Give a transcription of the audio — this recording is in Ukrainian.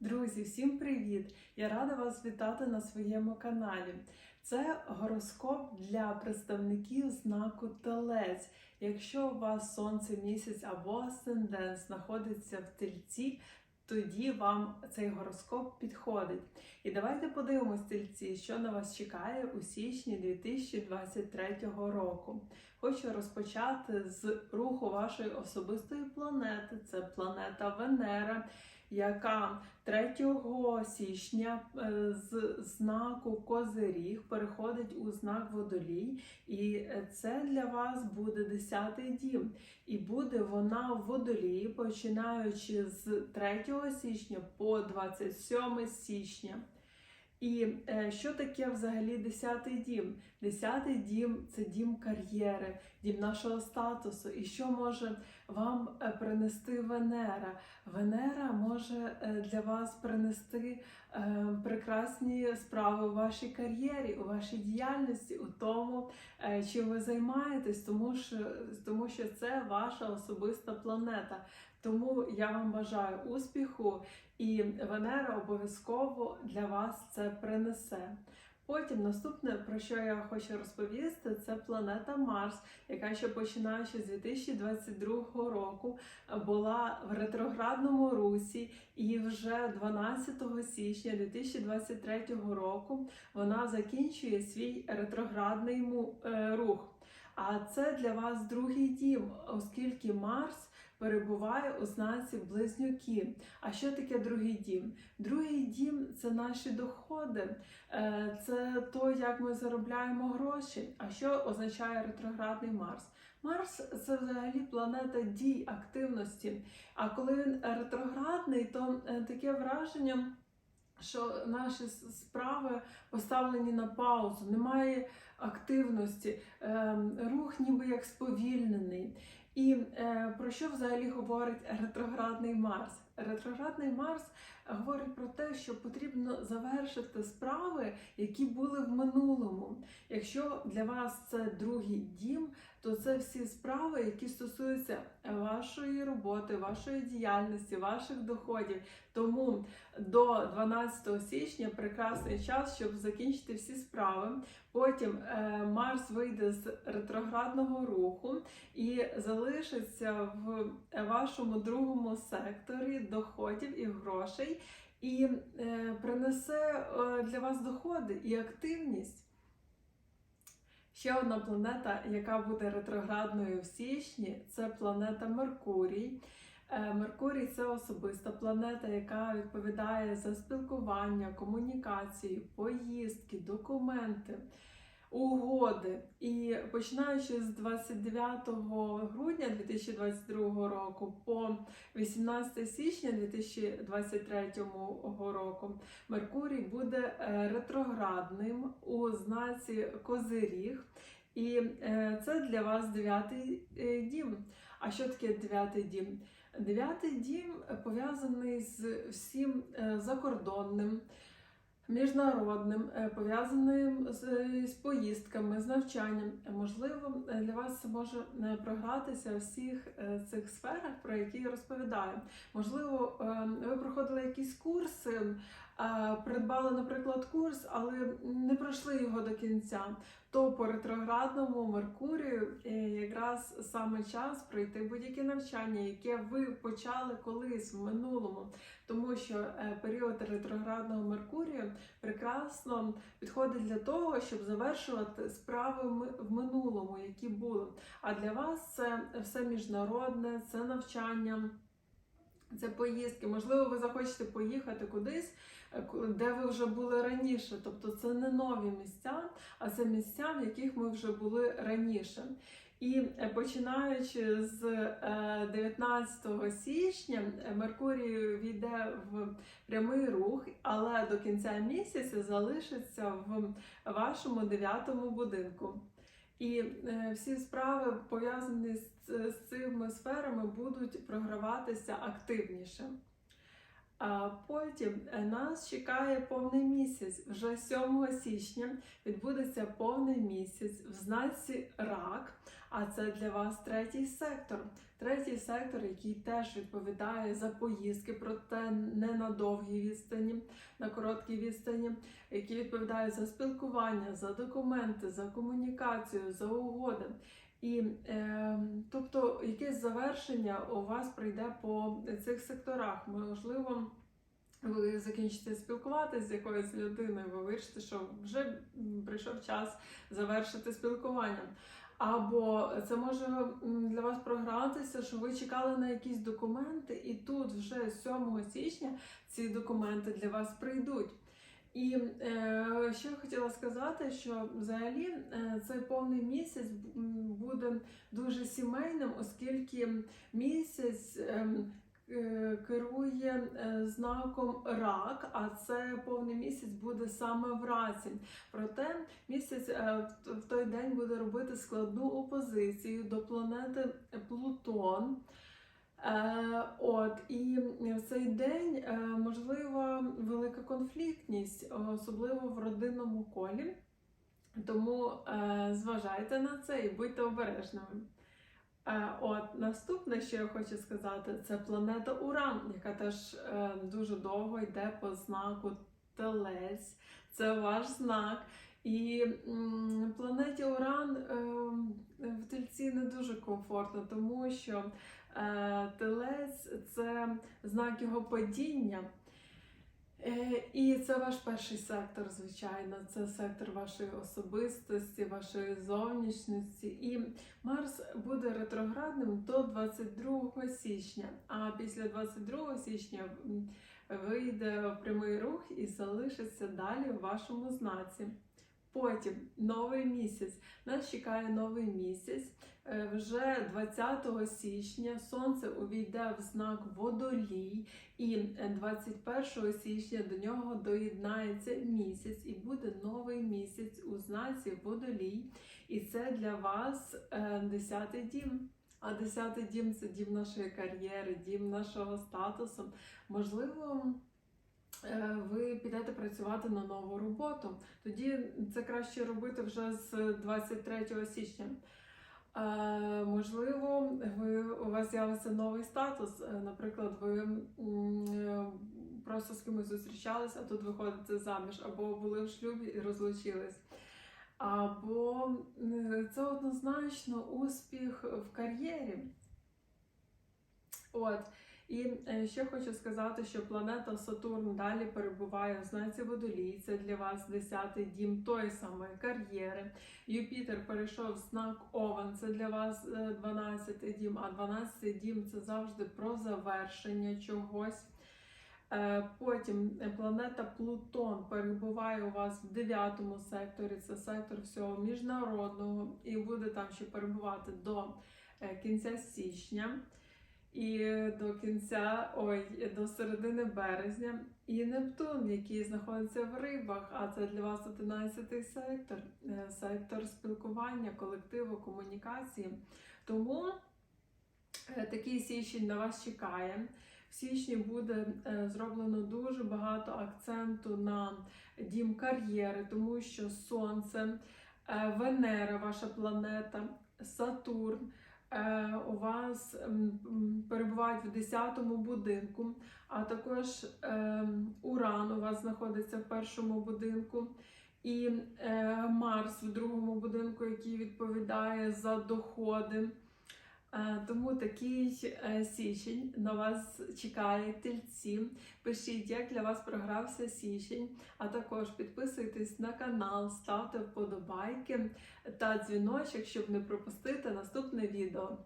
Друзі, всім привіт! Я рада вас вітати на своєму каналі. Це гороскоп для представників знаку Телець. Якщо у вас сонце, місяць або асцендент знаходиться в тельці, тоді вам цей гороскоп підходить. І давайте подивимось, тельці, що на вас чекає у січні 2023 року. Хочу розпочати з руху вашої особистої планети. Це планета Венера яка 3 січня е, з знаку Козиріг переходить у знак Водолій, і це для вас буде 10-й дім. І буде вона в водолії, починаючи з 3 січня по 27 січня. І е, що таке взагалі 10-й дім? 10-й дім це дім кар'єри, дім нашого статусу. І що може вам е, принести Венера? Венера може е, для вас принести прекрасні справи у вашій кар'єрі, у вашій діяльності, у тому, чим ви займаєтесь, тому що, тому що це ваша особиста планета. Тому я вам бажаю успіху, і Венера обов'язково для вас це принесе. Потім наступне, про що я хочу розповісти, це планета Марс, яка ще починаючи з 2022 року була в ретроградному русі, і вже 12 січня 2023 року вона закінчує свій ретроградний е, рух. А це для вас другий дім, оскільки Марс перебуває у знаці близнюки. А що таке другий дім? Другий дім це наші доходи, е, це то, як ми заробляємо гроші. А що означає ретроградний Марс? Марс це взагалі планета дій, активності. А коли він ретроградний, то е, таке враження. Що наші справи поставлені на паузу, немає активності, ем, рух ніби як сповільнений. І е, про що взагалі говорить ретроградний Марс? Ретроградний Марс говорить про те, що потрібно завершити справи, які були в минулому. Якщо для вас це другий дім, то це всі справи, які стосуються вашої роботи, вашої діяльності, ваших доходів. Тому до 12 січня прекрасний час, щоб закінчити всі справи. Потім е, Марс вийде з ретроградного руху і залишиться в вашому другому секторі доходів і грошей, і е, принесе е, для вас доходи і активність. Ще одна планета, яка буде ретроградною в січні, це планета Меркурій. Е, Меркурій це особиста планета, яка відповідає за спілкування, комунікацію, поїздки, документи, угоди. І починаючи з 29 грудня 2022 року по 18 січня 2023 року Меркурій буде е, ретроградним у знаці Козиріг. І е, це для вас дев'ятий е, дім. А що таке дев'ятий дім? Дев'ятий дім пов'язаний з всім закордонним, міжнародним, е, пов'язаним з, з поїздками, з навчанням. Можливо, е, для вас це може е, програтися у всіх е, цих сферах, про які я розповідаю. Можливо, е, ви проходили якісь курси, е, придбали, наприклад, курс, але не пройшли його до кінця. То по ретроградному Меркурію е, якраз саме час пройти будь-яке навчання, яке ви почали колись в минулому, тому що е, період ретроградного Меркурію прекрасно підходить для того, щоб завершувати справи в минулому, які були. А для вас це все міжнародне, це навчання. Це поїздки, можливо, ви захочете поїхати кудись, е, де ви вже були раніше. Тобто це не нові місця, а це місця, в яких ми вже були раніше. І е, починаючи з е, 19 січня, е, Меркурій війде в прямий рух, але до кінця місяця залишиться в вашому дев'ятому будинку. І е, всі справи пов'язані з, цими сферами будуть програватися активніше. А потім е, нас чекає повний місяць. Вже 7 січня відбудеться повний місяць в знаці рак. А це для вас третій сектор. Третій сектор, який теж відповідає за поїздки, проте не на довгій відстані, на короткій відстані, який відповідає за спілкування, за документи, за комунікацію, за угоди. І е, тобто якесь завершення у вас прийде по цих секторах. Можливо, ви закінчите спілкуватися з якоюсь людиною, ви вирішите, що вже прийшов час завершити спілкування. Або це може для вас програтися, що ви чекали на якісь документи, і тут вже 7 січня ці документи для вас прийдуть. І е, ще хотіла сказати, що взагалі е, цей повний місяць буде дуже сімейним, оскільки місяць е, керує е, знаком рак, а це повний місяць буде саме в раці. Проте місяць е, в- той день буде робити складну опозицію до планети Плутон. Е, от і в цей день е, можлива велика конфліктність, особливо в родинному колі. Тому е, зважайте на це і будьте обережними. От наступне, що я хочу сказати, це планета Уран, яка теж е, дуже довго йде по знаку Телець. Це ваш знак. І м, планеті Уран е, в тельці не дуже комфортно, тому що е, телець це знак його падіння. Е, І це ваш перший сектор, звичайно. Це сектор вашої особистості, вашої зовнішності. І Марс буде ретроградним до 22 січня. А після 22 січня вийде прямий рух і залишиться далі в вашому знаці. Потім новий місяць. Нас чекає новий місяць. Е, Вже 20 січня сонце увійде в знак водолій, і е, 21 січня до нього доєднається місяць, і буде новий місяць у знаці водолій. І це для вас е, 10-й дім. А 10-й дім це дім нашої кар'єри, дім нашого статусу. Можливо, е, ви підете працювати на нову роботу. Тоді це краще робити вже з 23 січня. Е, можливо, ви, у вас з'явиться новий статус. Е, Наприклад, ви е, просто з кимось зустрічались, а тут виходите заміж, або були в шлюбі і розлучились. Або е, це однозначно успіх в кар'єрі. От. І е, ще хочу сказати, що планета Сатурн далі перебуває в знаці водолій. Це для вас 10-й дім тої самої кар'єри. Юпітер перейшов в знак Овен, це для вас е, 12-й дім, а 12-й дім це завжди про завершення чогось. Е, Потім е, планета Плутон перебуває у вас в 9 секторі, це сектор всього міжнародного, і буде там ще перебувати до е, кінця січня і до кінця, ой, до середини березня. І Нептун, який знаходиться в рибах, а це для вас 11 сектор, е, сектор спілкування, колективу, комунікації. Тому е, такий січень на вас чекає. В січні буде е, зроблено дуже багато акценту на дім кар'єри, тому що Сонце, Венера, ваша планета, Сатурн. Е, У вас м, м, перебувають в 10-му будинку, а також е, Уран у вас знаходиться в першому будинку, і е, Марс в другому будинку, який відповідає за доходи. Е, Тому такий е, січень на вас чекає тельці. Пишіть, як для вас програвся січень, а також підписуйтесь на канал, ставте вподобайки та дзвіночок, щоб не пропустити наступне відео.